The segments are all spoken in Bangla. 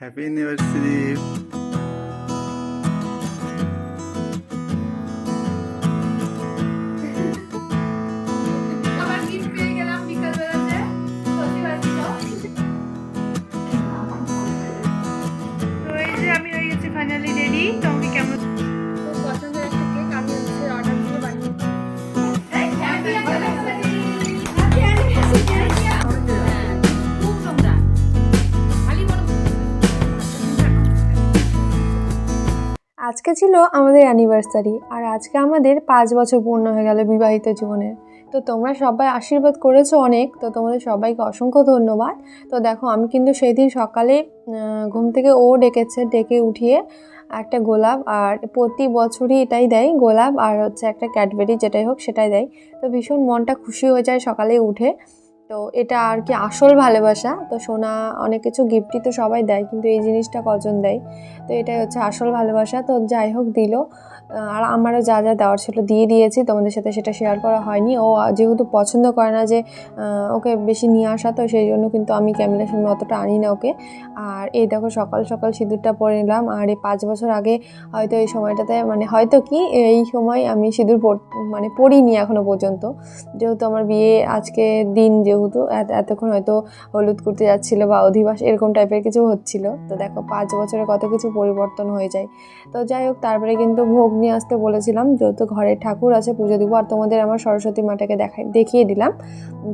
হ্যাপি অ্যানিভার্সারি আজকে ছিল আমাদের অ্যানিভার্সারি আর আজকে আমাদের পাঁচ বছর পূর্ণ হয়ে গেল বিবাহিত জীবনের। তো তোমরা সবাই আশীর্বাদ করেছ অনেক, তো তোমাদের সবাইকে অসংখ্য ধন্যবাদ। তো দেখো, আমি কিন্তু সেই দিন সকালে ঘুম থেকে ও ডেকেছে, ডেকে উঠিয়ে একটা গোলাপ, আর প্রতি বছরই এটাই দেয় গোলাপ, আর হচ্ছে একটা ক্যাডবেরি যেটাই হোক সেটাই দেয়। তো ভীষণ মনটা খুশি হয়ে যায় সকালে উঠে। তো এটা আর কি আসল ভালোবাসা। তো সোনা অনেক কিছু গিফটই তো সবাই দেয়, কিন্তু এই জিনিসটা কজন দেয়? তো এটাই হচ্ছে আসল ভালোবাসা। তো যাই হোক দিল। আর আমারও যা যা দেওয়ার ছিল দিয়ে দিয়েছি, তোমাদের সাথে সেটা শেয়ার করা হয়নি। ও যেহেতু পছন্দ করে না যে ওকে বেশি নিয়ে আসা, তো সেই জন্য কিন্তু আমি ক্যামেরার সামনে অতটা আনি না ওকে। আর এই দেখো সকাল সকাল সিঁদুরটা পরে নিলাম, আর এই পাঁচ বছর আগে হয়তো এই সময়টাতে মানে হয়তো কি, এই সময় আমি সিঁদুর মানে পরিনি এখনও পর্যন্ত। যেহেতু আমার বিয়ে আজকে দিন, যেহেতু এত- এতক্ষণ হয়তো হলুদ করতে যাচ্ছিল বা অধিবাস, এরকম টাইপের কিছু হচ্ছিল। তো দেখো পাঁচ বছরে কত কিছু পরিবর্তন হয়ে যায়। তো যাই হোক, তারপরে কিন্তু ভোগ নিয়ে আসতে বলেছিলাম, যেহেতু ঘরে ঠাকুর আছে, পুজো দিব। আর তোমাদের আমার সরস্বতী মাটাকে দেখা দেখিয়ে দিলাম।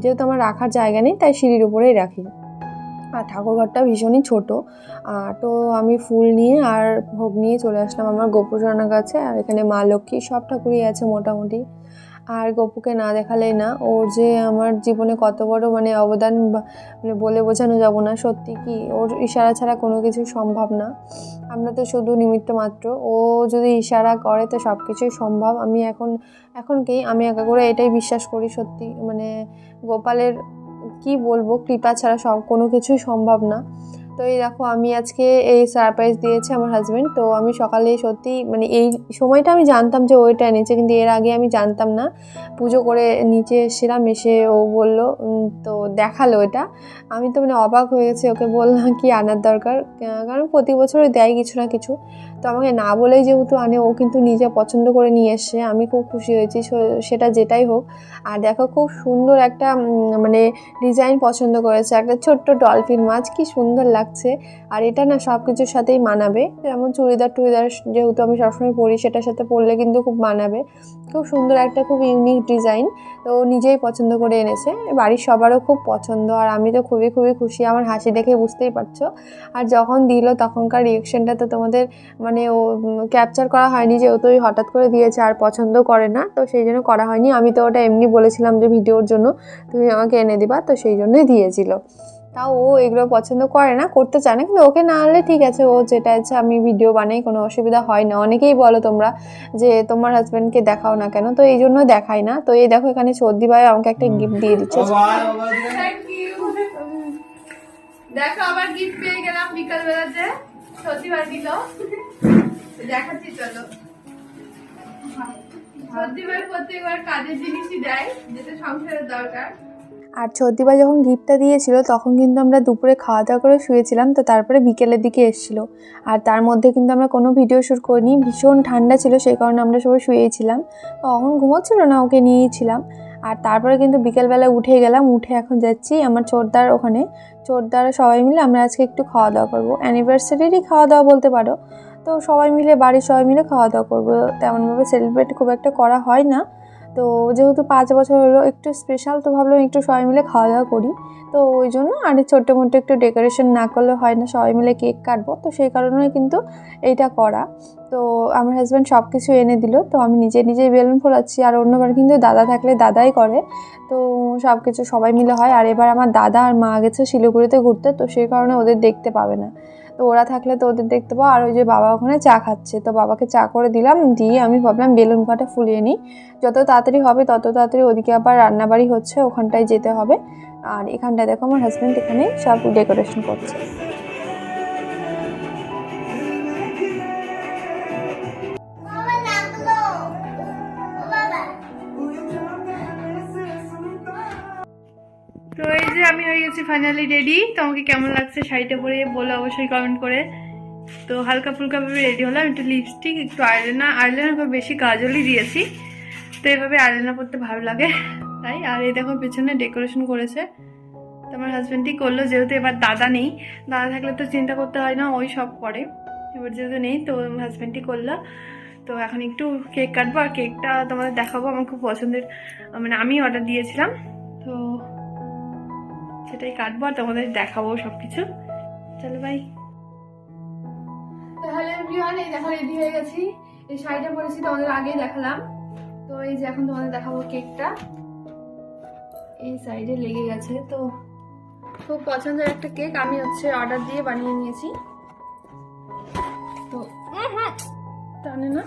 যেহেতু আমার রাখার জায়গা নেই, তাই সিঁড়ির উপরেই রাখি। আর ঠাকুরঘরটা ভীষণই ছোট। তো আমি ফুল নিয়ে আর ভোগ নিয়ে চলে আসলাম আমার গোপুরানা কাছে। আর এখানে মা লক্ষ্মী, সব ঠাকুরই আছে মোটামুটি। আর গপুকে না দেখালেই না। ওর যে আমার জীবনে কত বড় মানে অবদান মানে বলে বোঝানো যাব না, সত্যি কি? ওর ইশারা ছাড়া কোনো কিছু সম্ভব না। আমরা তো শুধু নিমিত্ত মাত্র। ও যদি ইশারা করে তো সব কিছুই সম্ভব। আমি এখন এখন কি? আমি একা করে এটাই বিশ্বাস করি সত্যি। মানে গোপালের কি বলব? কৃপা ছাড়া সব কোনো কিছুই সম্ভব না। তো এই দেখো, আমি আজকে এই সারপ্রাইজ দিয়েছি আমার হাজব্যান্ড তো আমি সকালে সত্যি মানে এই সময়টা আমি জানতাম যে ওইটা এনেছে, কিন্তু এর আগে আমি জানতাম না। পুজো করে নিচে এসেছিলাম, এসে ও বলল তো দেখাল এটা। আমি তো মানে অবাক হয়ে গেছি, ওকে বললাম কি আনার দরকার? কারণ প্রতি বছরই দেয় কিছু না কিছু। তো আমাকে না বলেই যেহেতু আনে, ও কিন্তু নিজে পছন্দ করে নিয়ে এসছে, আমি খুব খুশি হয়েছি সেটা যেটাই হোক। আর দেখো খুব সুন্দর একটা মানে ডিজাইন পছন্দ করেছে, একটা ছোট্ট ডলফিন মাছ, কি সুন্দর লাগছে। আর এটা না সব কিছুর সাথেই মানাবে, যেমন চুড়িদার টুড়িদার যেহেতু আমি সবসময় পরি, সেটার সাথে পরলে কিন্তু খুব মানাবে। খুব সুন্দর একটা, খুব ইউনিক ডিজাইন তো নিজেই পছন্দ করে এনেছে, বাড়ির সবারও খুব পছন্দ, আর আমি তো খুবই খুবই খুশি, আমার হাসি দেখে বুঝতেই পারছ। আর যখন দিল, তখনকার রিয়েকশনটা তো তোমাদের মানে ও ক্যাপচার করা হয়নি যেহেতু ওই হঠাৎ করে দিয়েছে আর পছন্দ করে না। তো সেই জন্য করা হয়নি। আমি তো ওটা এমনি বলেছিলাম যে ভিডিওর জন্য তুমি আমাকে এনে দিবা। তো সেই জন্যই দিয়েছিল। তাও ও এগুলো পছন্দ করে না করতে চায় না। কিন্তু ওকে না আনলে ঠিক আছে ও যেটা আছে আমি ভিডিও বানাই কোনো অসুবিধা হয় না। অনেকেই বলো তোমরা যে তোমার হাজব্যান্ডকে দেখাও না কেন? তো এই জন্য দেখাই না। তো এই দেখো এখানে সর্দি ভাই আমাকে একটা গিফট দিয়ে দিচ্ছে। দেখো আবার গিফট পেয়ে গেলাম বিকালবেলাতে। প্রতিবার দিল দেখাচ্ছি, চলো। আর ছদ্দিবা যখন গিফটটা দিয়েছিল, তখন কিন্তু আমরা দুপুরে খাওয়া দাওয়া করে শুয়েছিলাম, তো তারপরে বিকেলের দিকে এসেছিল। আর তার মধ্যে কিন্তু আমরা কোনো ভিডিও শ্যুট করিনি, ভীষণ ঠান্ডা ছিল, সেই কারণে আমরা সবাই শুয়েছিলাম। তখন ঘুমোচ্ছিল না? ওকে নিয়েছিলাম আর তারপরে কিন্তু বিকেলবেলা উঠে গেলাম, উঠে এখন যাচ্ছি আমার চোরদার ওখানে। চোরদার সবাই মিলে আমরা আজকে একটু খাওয়া দাওয়া করব। অ্যানিভার্সারিরই খাওয়া দাওয়া বলতে পারো। তো সবাই মিলে, বাড়ির সবাই মিলে খাওয়া দাওয়া করব। তেমনভাবে সেলিব্রেট খুব একটা করা হয় না। তো যেহেতু পাঁচ বছর হলো, একটু স্পেশাল তো ভাবলাম একটু সবাই মিলে খাওয়া দাওয়া করি। তো ওই জন্য আর ছোট্ট মোটো একটু ডেকোরেশন না করলে হয় না, সবাই মিলে কেক কাটবো। তো সেই কারণে কিন্তু এইটা করা। তো আমার হাজব্যান্ড সব কিছু এনে দিল। তো আমি নিজে নিজেই বেলুন ফোলাচ্ছি আর অন্যবার কিন্তু দাদা থাকলে দাদাই করে। তো সব কিছু সবাই মিলে হয়। আর এবার আমার দাদা আর মা গেছে শিলিগুড়িতে ঘুরতে, তো সেই কারণে ওদের দেখতে পাবে না। তো ওরা থাকলে তো ওদের দেখতে পাও আর ওই যে বাবা ওখানে চা খাচ্ছে। তো বাবাকে চা করে দিলাম, দিয়ে আমি ভাবলাম বেলুন কটা ফুলিয়ে নিই। যত তাড়াতাড়ি হবে তত তাড়াতাড়ি ওদিকে আবার রান্নাবাড়ি হচ্ছে, ওখানটায় যেতে হবে। আর এখানটায় দেখো আমার হাজব্যান্ড এখানে সব ডেকোরেশন করছে। হয়ে গেছি ফাইনালি রেডি তোমাকে কেমন লাগছে শাড়িটা পরে বলো অবশ্যই কমেন্ট করে। তো হালকা ফুলকা ভাবে রেডি হলাম। একটু লিপস্টিক একটু আইলাইনার আইলাইনার বেশি কাজলই দিয়েছি। তো এভাবে আইলাইনার পরতে ভালো লাগে। তাই, আর এই দেখো পেছনে ডেকোরেশন করেছে। তো আমার হাজব্যান্ডই করল, যেহেতু এবার দাদা নেই। দাদা থাকলে তো চিন্তা করতে হয় না, ওই সব করে। এবার যেহেতু নেই, তো হাজব্যান্ডই করল। তো এখন একটু কেক কাটবো, আর কেকটা তোমাদের দেখাবো। আমার খুব পছন্দের মানে আমি অর্ডার দিয়েছিলাম। তো সেটাই কাটবো আর তোমাদের দেখাবো সব কিছু চলো ভাই তাহলে এভরিওয়ান এই দেখো রেডি হয়ে গেছি। এই শাড়িটা পরেছি, তোমাদের আগেই দেখালাম। তো এই যে এখন তোমাদের দেখাবো কেকটা। এই সাইডে লেগে গেছে, তো খুব পছন্দের একটা কেক। আমি হচ্ছে অর্ডার দিয়ে বানিয়ে নিয়েছি। তো টানে না।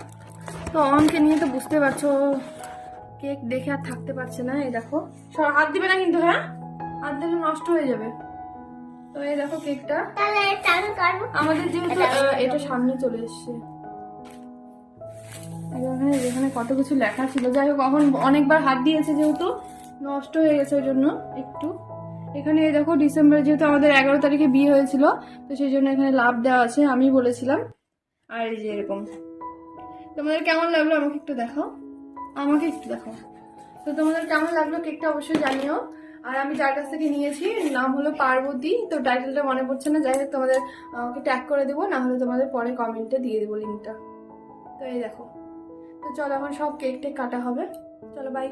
তো অনকে নিয়ে তো বুঝতে পারছ, কেক দেখে আর থাকতে পারছে না, এই দেখো। হাত দিবে না কিন্তু হ্যাঁ? দিলে নষ্ট হয়ে যাবে। তো এই দেখো কেকটা। আমাদের যেহেতু এটা সামনে চলে এসছে। এখানে কত কিছু লেখা ছিল। যাই হোক এখন অনেকবার হাত দিয়েছে যেহেতু নষ্ট হয়ে গেছে ওই জন্য একটু। এখানে দেখো ডিসেম্বর যেহেতু আমাদের এগারো তারিখে বিয়ে হয়েছিল তো সেই জন্য এখানে লাভ দেওয়া আছে আমি বলেছিলাম। আর এই যে এরকম। তোমাদের কেমন লাগল আমাকে একটু দেখাও। আমাকে একটু দেখাও। তো তোমাদের কেমন লাগল কেকটা অবশ্যই জানিও। আর আমি যার কাছ থেকে নিয়েছি নাম হলো পার্বতী। তো টাইটেলটা মনে পড়ছে না যাই হোক তোমাদের আমাকে ট্যাগ করে দেবো না হলে তোমাদের পরে কমেন্টে দিয়ে দেবো লিঙ্কটা তো এই দেখো। তো চলো এখন সব কেক টেক কাটা হবে। চলো বাই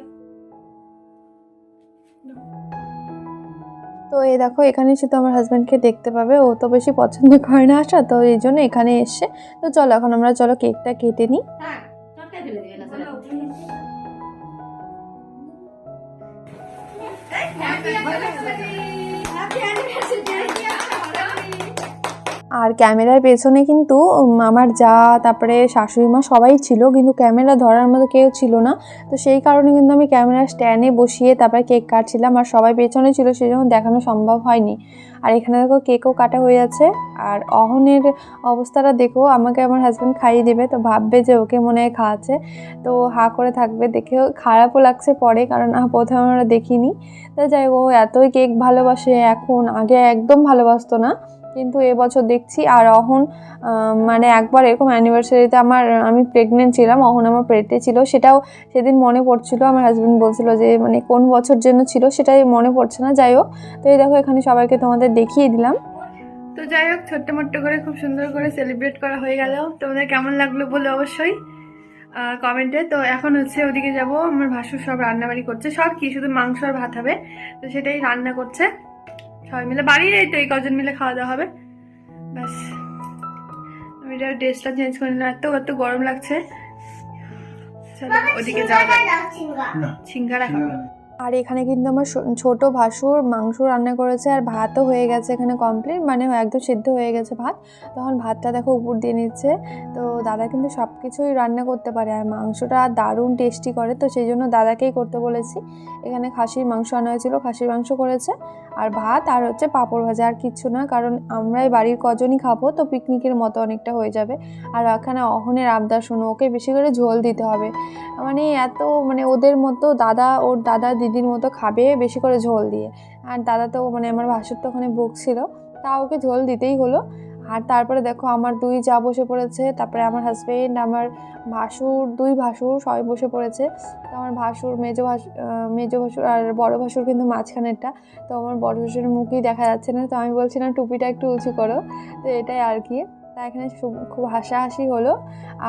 তো এই দেখো এখানে এসে তো আমার হাজব্যান্ডকে দেখতে পাবে। ও তো বেশি পছন্দ করে না আসা তো এই জন্য এখানে এসছে। তো চলো এখন আমরা চলো কেকটা কেটে নিই। ¡Vale, vale! আর ক্যামেরার পেছনে কিন্তু আমার যা, তারপরে শাশুড়ি মা সবাই ছিল, কিন্তু ক্যামেরা ধরার মতো কেউ ছিল না। তো সেই কারণে কিন্তু আমি ক্যামেরা স্ট্যান্ডে বসিয়ে তারপরে কেক কাটছিলাম আর সবাই পেছনে ছিল সেই জন্য দেখানো সম্ভব হয়নি। আর এখানে দেখো কেকও কাটা হয়ে যাচ্ছে। আর অহনের অবস্থাটা দেখো, আমাকে আমার হাজব্যান্ড খাইয়ে দেবে, তো ভাববে যে ওকে মনে হয় খাওয়াচ্ছে। তো হা করে থাকবে, দেখেও খারাপও লাগছে পরে, কারণ প্রথমে আমরা দেখিনি। তো যাই ও এতই কেক ভালোবাসে, এখন আগে একদম ভালোবাসতো না। কিন্তু এবছর দেখছি, আর অহন মানে একবার এরকম অ্যানিভার্সারিতে আমার, আমি প্রেগনেন্ট ছিলাম, অহন আমার পেটে ছিল, সেটাও সেদিন মনে পড়ছিল, আমার হাজব্যান্ড বলছিল যে মানে কোন বছর জন্য ছিল সেটাই মনে পড়ছে না, যাই হোক। তো এই দেখো, এখানে সবাইকে তোমাদের দেখিয়ে দিলাম। তো যাই হোক, ছোট্ট মোট্ট করে খুব সুন্দর করে সেলিব্রেট করা হয়ে গেল। তোমাদের কেমন লাগল বলে অবশ্যই কমেন্টে তো এখন হচ্ছে ওদিকে যাব, আমার ভাসুর সব রান্নাবাড়ি করছে, সব কি? শুধু মাংস আর ভাত হবে, তো সেটাই রান্না করছে। সবাই মিলে বাড়ির এই তো এই কজন মিলে খাওয়া দাওয়া হবে। ব্যাস। আমি এটা ড্রেসটা চেঞ্জ করে নিলাম। এত এত গরম লাগছে। চলো ওদিকে যাওয়া যাক। সিঙ্গারা খাব আর এখানে কিন্তু আমার ছোট ভাসুর মাংস রান্না করেছে আর ভাতও হয়ে গেছে এখানে কমপ্লিট মানে একদম সিদ্ধ হয়ে গেছে ভাত। তখন ভাতটা দেখো উপর দিয়ে নিচ্ছে। তো দাদা কিন্তু সব কিছুই রান্না করতে পারে আর মাংসটা দারুণ টেস্টি করে। তো সেই জন্য দাদাকেই করতে বলেছি। এখানে খাসির মাংস আনা হয়েছিল, খাসির মাংস করেছে। আর ভাত আর হচ্ছে পাঁপড় ভাজা আর কিচ্ছু না, কারণ আমরাই বাড়ির কজনই খাব, তো পিকনিকের মতো অনেকটা হয়ে যাবে। আর এখানে অহনের আবদার শোনো, ওকে বেশি করে ঝোল দিতে হবে। মানে এত মানে ওদের মতো দাদা, ওর দাদা দিদির মতো খাবে বেশি করে ঝোল দিয়ে। আর দাদা তো মানে আমার ভাসুর তো ওখানে বকছিল, তা ওকে ঝোল দিতেই হলো। আর তারপরে দেখো আমার দুই যা বসে পড়েছে, তারপরে আমার হাজবেন্ড আমার ভাসুর, দুই ভাসুর সবাই বসে পড়েছে। তো আমার ভাসুর, মেজো ভাসুর মেজো ভাসুর আর বড় ভাসুর কিন্তু মাঝখানেরটা। তো আমার বড় ভাসুরের মুখই দেখা যাচ্ছে না, তো আমি বলছিলাম, টুপিটা একটু উঁচু করো। তো এটাই আর কি। তা এখানে খুব হাসাহাসি হলো।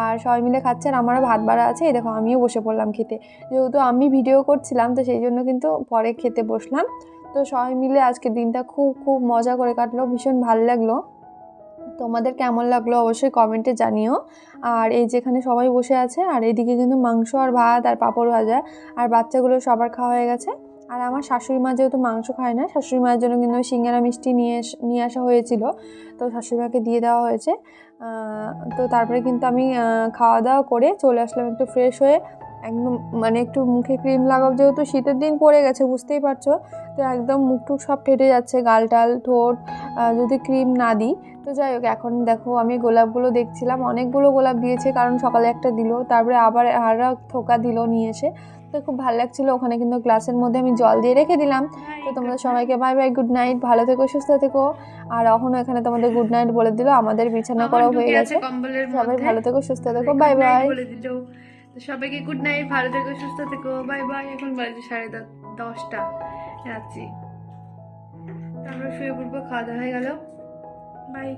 আর সবাই মিলে খাচ্ছে আর আমারও ভাত বাড়া আছে। এই দেখো আমিও বসে পড়লাম খেতে। যেহেতু আমি ভিডিও করছিলাম, তো সেই জন্য কিন্তু পরে খেতে বসলাম। তো সবাই মিলে আজকে দিনটা খুব খুব মজা করে কাটলো, ভীষণ ভালো লাগল। তোমাদের কেমন লাগল অবশ্যই কমেন্টে জানিও। আর এই যেখানে সবাই বসে আছে, আর এদিকে কিন্তু মাংস আর ভাত আর পাঁপড় ভাজা, আর বাচ্চাগুলো সবার খাওয়া হয়ে গেছে। আর আমার শাশুড়ি মা যেহেতু মাংস খায় না, শাশুড়ি মায়ের জন্য কিন্তু সিঙ্গারা মিষ্টি নিয়ে নিয়ে আসা হয়েছিল। তো শাশুড়ি মাকে দিয়ে দেওয়া হয়েছে। তো তারপরে কিন্তু আমি খাওয়া দাওয়া করে চলে আসলাম একটু ফ্রেশ হয়ে। একদম মানে একটু মুখে ক্রিম লাগাও, যেহেতু শীতের দিন পড়ে গেছে, বুঝতেই পারছ? তো একদম মুখ টুক সব ফেটে যাচ্ছে গাল টাল ঠোঁট যদি ক্রিম না দিই। তো যাই হোক, এখন দেখো আমি গোলাপগুলো দেখছিলাম, অনেকগুলো গোলাপ দিয়েছে, কারণ সকালে একটা দিল, তারপরে আবার আর এক থোকা দিল নিয়ে এসে। তো তো খুব ভালো লাগছিল। ওখানে কিন্তু গ্লাসের মধ্যে আমি জল দিয়ে রেখে দিলাম। তো তোমরা সবাইকে বাই বাই গুড নাইট ভালো থেকো সুস্থ থেকো। আর এখনও এখানে তোমাদের গুড নাইট বলে দিল। আমাদের বিছানা করা হয়ে গেছে কম্বলের সবাই ভালো থেকো সুস্থ থেকো বাই বাই বলে দিল। সবাইকে গুড নাইট ভালো থেকো সুস্থ থেকো বাই বাই এখন বাজে সাড়ে দশ- দশটা। রাত্রি তারপর শুয়ে পড়ব খাওয়া দাওয়া হয়ে গেল। বাই